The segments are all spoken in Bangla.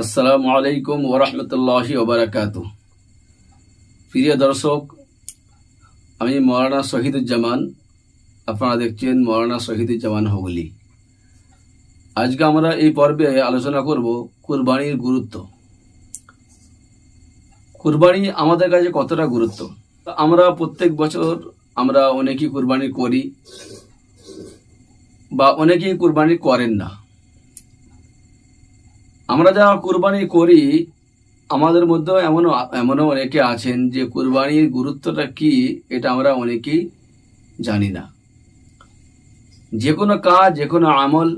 আসসালামু আলাইকুম ওরহমতুল্লাহি ওবরাকাত প্রিয় দর্শক, আমি মৌলানা শহীদুজ্জামান, আপনারা দেখছেন মৌলানা শহীদুজ্জামান হুগলি। আজকে আমরা এই পর্বে আলোচনা করব কুরবানির গুরুত্ব। কুরবানি আমাদের কাছে কতটা গুরুত্ব? আমরা প্রত্যেক বছর আমরা অনেকেই কুরবানি করি বা অনেকেই কুরবানি করেন না। আমরা যারা কুরবানি করি, আমাদের মধ্যে এমনও এমনও অনেকে আছেন যে কুরবানির গুরুত্বটা কি, এটা আমরা অনেকেই জানি না। যে কোনো কাজ, যে কোনো আমল,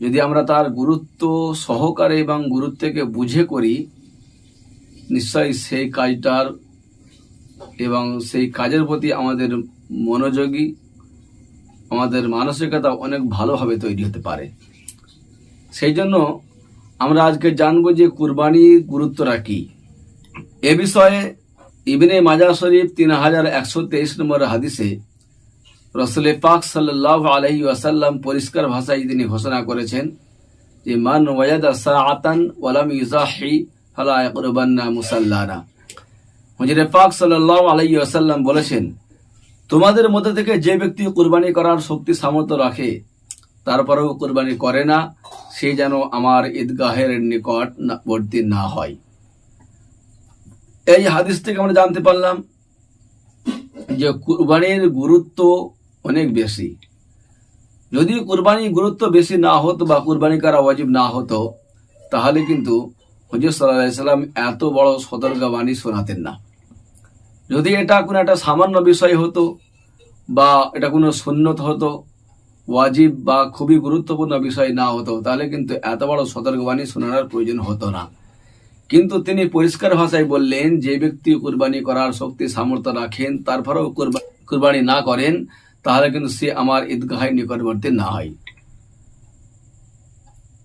যদি আমরা তার গুরুত্ব সহকারে এবং গুরুত্বকে বুঝে করি, নিশ্চয়ই সেই কাজটার এবং সেই কাজের প্রতি আমাদের মনোযোগী, আমাদের মানসিকতা অনেক ভালোভাবে তৈরি হতে পারে। সেই জন্য আমরা আজকে জানব যে কুরবানির গুরুত্বটা কি। এ বিষয়ে ইবনে মাজা শরীফ তিন হাজার একশো তেইশ নম্বর হাদিসে রসুল পাক সাল্লাহ আলহি ওয়াসাল্লাম পরিষ্কার ভাষায় তিনি ঘোষণা করেছেন যে, মান সাআতান ওয়ালাম ইউজাহি ফালা মুসাল্লানা। পাক সাল্লাহ আলহি ওয়াসাল্লাম বলেছেন, তোমাদের মধ্যে থেকে যে ব্যক্তি কুরবানি করার শক্তি সামর্থ্য রাখে তারপরেও কুরবানি করে না, সে যেন আমার ঈদগাহের নিকট বর্তী না হয়। এই হাদিস থেকে আমরা জানতে পারলাম যে কুরবানির গুরুত্ব অনেক বেশি। যদি কুরবানির গুরুত্ব বেশি না হতো বা কুরবানি করা ওয়াজিব না হতো, তাহলে কিন্তু হজর সাল্লাহ এত বড় সতর্কবাণী শোনাতেন না। যদি এটা কোনো একটা সামান্য বিষয় হতো বা এটা কোনো সুন্নত হতো ওয়াজিব বা খুবই গুরুত্বপূর্ণ বিষয় না হতো তাহলে কিন্তু এত বড় সতর্কবাণী শোনানোর প্রয়োজন হতো না। কিন্তু তিনি পরিষ্কার ভাষায় বললেন, যে ব্যক্তি কুরবানি করার শক্তি, সামর্থ্য রাখেন, তারপরেও কুরবা- কুরবানি না করেন, তাহলে কিন্তু সে আমার ঈদগাহের নিকটবর্তী না হয়।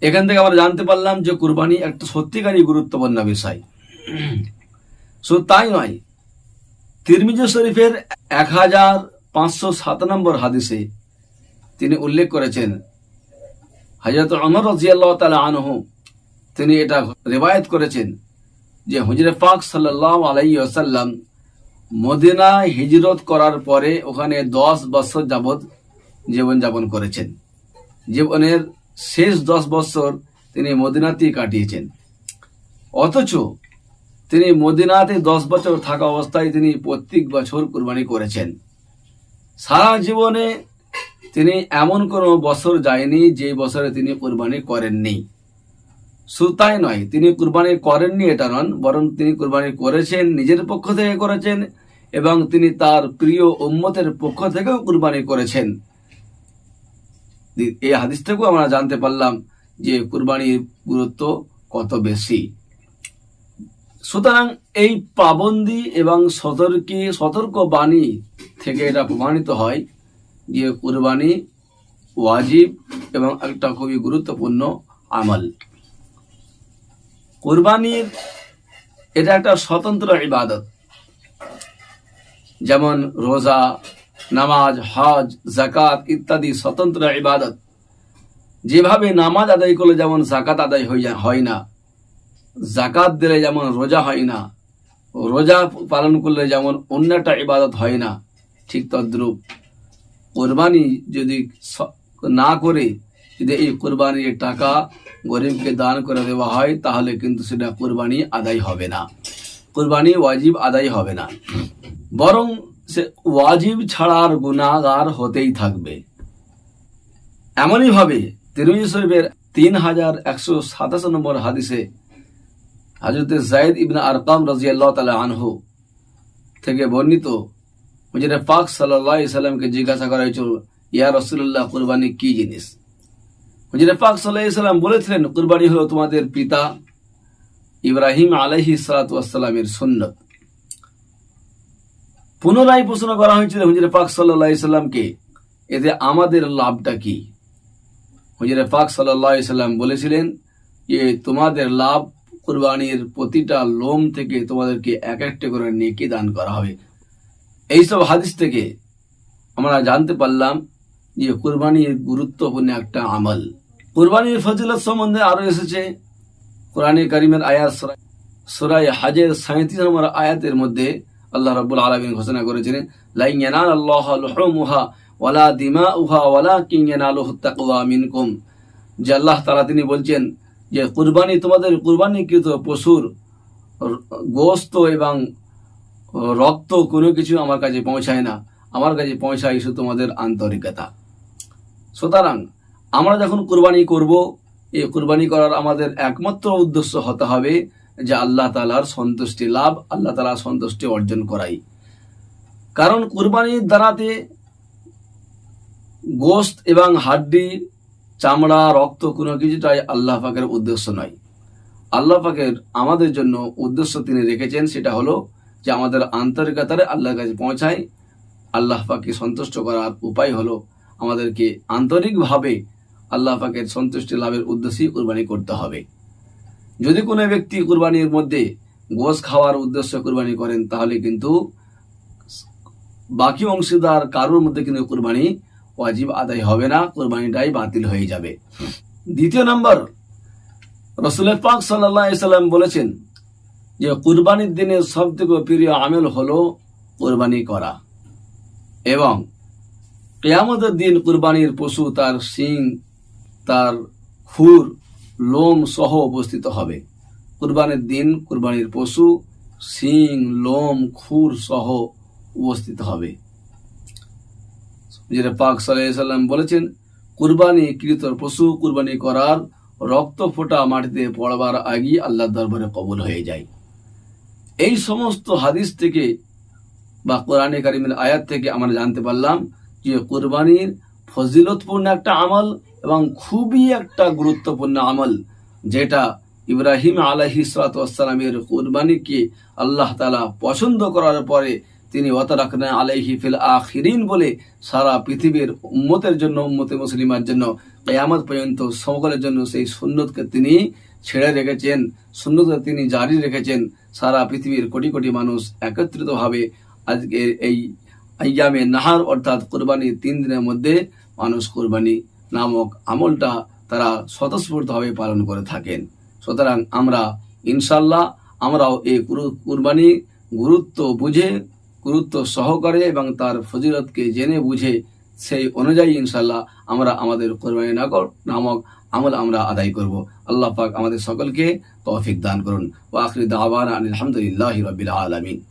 এখান থেকে আমরা জানতে পারলাম যে কুরবানি একটা সত্যিকারই গুরুত্বপূর্ণ বিষয়। শুধু তাই নয়, তিরমিজ শরীফের এক হাজার পাঁচশো সাত নম্বর হাদিসে তিনি উল্লেখ করেছেন হজরত অমর রাজিয়াল্লাহ তালা আনহু, তিনি এটা রেবায়ত করেছেন যে হুজরে পাক সাল্লাহ আলাই আসাল্লাম মদিনা হিজরত করার পরে ওখানে দশ বছর যাবৎ জীবনযাপন করেছেন। জীবনের শেষ দশ বছর তিনি মদিনাতেই কাটিয়েছেন। অথচ তিনি মদিনাতে দশ বছর থাকা অবস্থায় তিনি প্রত্যেক বছর কুরবানি করেছেন। সারা জীবনে তিনি এমন কোনো বছর যায়নি যে বছরে তিনি কুরবানি করেননি। শুধু তাই নয়, তিনি কুরবানি করেননি, এটা নন, বরং তিনি কুরবানি করেছেন, নিজের পক্ষ থেকে করেছেন এবং তিনি তার প্রিয় উম্মতের পক্ষ থেকেও কুরবানি করেছেন। এই হাদিস থেকেও আমরা জানতে পারলাম যে কুরবানির গুরুত্ব কত বেশি। সুতরাং এই পাবন্দি এবং সতর্কী সতর্ক বাণী থেকে এটা প্রমাণিত হয় যে কুরবানি ওয়াজিব এবং একটা খুবই গুরুত্বপূর্ণ আমল কুরবানির এটা একটা স্বতন্ত্র ইবাদত। যেমন রোজা, নামাজ, হজ জাকাত ইত্যাদি স্বতন্ত্র ইবাদত। যেভাবে নামাজ আদায় করলে যেমন জাকাত আদায় হয়ে না জাকাত দিলে যেমন রোজা হয় না, রোজা পালন করলে যেমন অন্য একটা ইবাদত হয় না, ঠিক তদ্রূপ। কোরবানি যদি না করে, যদি এই কোরবানির টাকা গরিবকে দান করে দেওয়া হয়, তাহলে কিন্তু সেটা কোরবানি আদায় হবে না। কোরবানি ওয়াজিব আদায় হবে না। বরং সে ওয়াজিব ছাড়ার গুণাগার হতেই থাকবে। এমনই ভাবে তিরমিজি শরীফের তিন হাজার একশো সাতাশ নম্বর হাদিসে হাজরত জায়দ ইবনা আরকাম রাজিয়াল্লাহ তালা আনহু থেকে বর্ণিত হুজুরে পাক সাল্লাহ সাল্লামকে জিজ্ঞাসা করা হয়েছিল ইয়া রসুল্লাহ কুরবানি কি জিনিস হুজুরে পাক সাল্লাহ বলেছিলেন কুরবানি হলো তোমাদের পিতা ইব্রাহিম আলহি সালাতামের সুন্নত পুনরায় প্রশ্ন করা হয়েছিল, হুজুরে পাক সাল্লাহ সাল্লামকে এতে আমাদের লাভটা কি? হুজুরে পাক সাল্লাহ সাল্লাম বলেছিলেন যে তোমাদের লাভ কুরবানির প্রতিটা লোম থেকে তোমাদেরকে এক একটা করে নেকি দান করা হবে। এইসব হাদিস থেকে আমরা জানতে পারলাম যে কুরবানির গুরুত্বপূর্ণ একটা আমল। কুরবানির ফজিলত সম্বন্ধে আরও এসেছে কোরআনে কারিমের আয়াত সুরাই হাজের সাঁত্রিশ নম্বর আয়াতের মধ্যে আল্লাহ রাব্বুল আলামিন ঘোষণা করেছেন লাই ইয়ানাল আল্লাহ লুহুমুহা ওয়ালা দিমাউহা ওয়ালাকিন ইয়ানালুহু তাকওয়া মিনকুম। যে আল্লাহ তাআলা তিনি বলছেন যে কুরবানি তোমাদের কুরবানিকৃত পশুর গোস্ত এবং রক্ত কোনো কিছু আমার কাছে পৌঁছায় না। আমার কাছে পৌঁছায় শুধু তোমাদের আন্তরিকতা। সুতরাং আমরা যখন কুরবানি করব, এই কুরবানি করার আমাদের একমাত্র উদ্দেশ্য হতে হবে যে আল্লাহ তালার সন্তুষ্টি লাভ, আল্লাহ তালার সন্তুষ্টি অর্জন করাই। কারণ কুরবানির দ্বারাতে গোস্ত এবং হাড্ডি, চামড়া, রক্ত কোনো কিছুটাই আল্লাহ পাকের উদ্দেশ্য নয়। আল্লাহ পাকের আমাদের জন্য উদ্দেশ্য তিনি রেখেছেন, সেটা হলো যে আমাদের আন্তরিকতারে আল্লাহর কাছে পৌঁছায় আল্লাহ পাকে সন্তুষ্ট করার উপায় হলো আমাদেরকে আন্তরিকভাবে আল্লাহ পাকের সন্তুষ্টি লাভের উদ্দেশ্যেই কুরবানি করতে হবে। যদি কোনো ব্যক্তি কুরবানির মধ্যে গোশ খাওয়ার উদ্দেশ্য কুরবানি করেন, তাহলে কিন্তু বাকি অংশীদার কারোর মধ্যে কিন্তু কুরবানি ওয়াজিব আদায় হবে না, কুরবানিটাই বাতিল হয়ে যাবে। দ্বিতীয় নম্বর, রসুলের পাক সাল্লাহ সাল্লাম বলেছেন যে কুরবানির দিনে সব থেকে প্রিয় আমেল হলো কুরবানি করা। এবং কেয়ামতের দিন কুরবানির পশু, তার শিং, তার খুর, লোম সহ উপস্থিত হবে। কুরবানির দিন কুরবানির পশু, শিং, লোম, খুর সহ উপস্থিত হবে। যেটা পাক সাল্লাম বলেছেন, কুরবানি কৃত পশু, কুরবানি করার রক্ত ফোটা মাটিতে পড়বার আগেই আল্লাহ দরবারে কবুল হয়ে যায়। এই সমস্ত হাদিস থেকে বা কোরআনে কারিমের আয়াত থেকে আমরা জানতে পারলাম যে কোরবানির ফজিলতপূর্ণ একটা আমল এবং খুবই একটা গুরুত্বপূর্ণ আমল যেটা ইব্রাহিম আলাহি সালাতামের কোরবানিকে আল্লাহ তালা পছন্দ করার পরে তিনি ওয়াতারাকনা আলাইহি ফিল আখিরিন বলে সারা পৃথিবীর উম্মতের জন্য, উম্মতে মুসলিমার জন্য, কেয়ামত পর্যন্ত, সকলের জন্য সেই সুন্নতকে তিনি ছেড়ে রেখেছেন সুন্নতকে তিনি জারি রেখেছেন, সারা পৃথিবীর কোটি কোটি মানুষ একত্রিতভাবে আজকে এই আইয়ামে নাহার অর্থাৎ কোরবানির তিন দিনের মধ্যে মানুষ কোরবানি নামক আমলটা তারা স্বতঃস্ফূর্তভাবে পালন করে থাকেন। সুতরাং আমরা ইনশাল্লাহ আমরাও এই কুরবানি গুরুত্ব বুঝে, গুরুত্ব সহকারে এবং তার ফজিলতকে জেনে বুঝে সেই অনুযায়ী ইনশাল্লাহ আমরা আমাদের কোরবানি নাগর, নামক আমল আমরা আদায় করব। আল্লাহ পাক আমাদের সকলকে তৌফিক দান করুন। ওয়া আখির দাওয়ানা আলহামদুলিল্লাহি রাব্বিল আলামিন।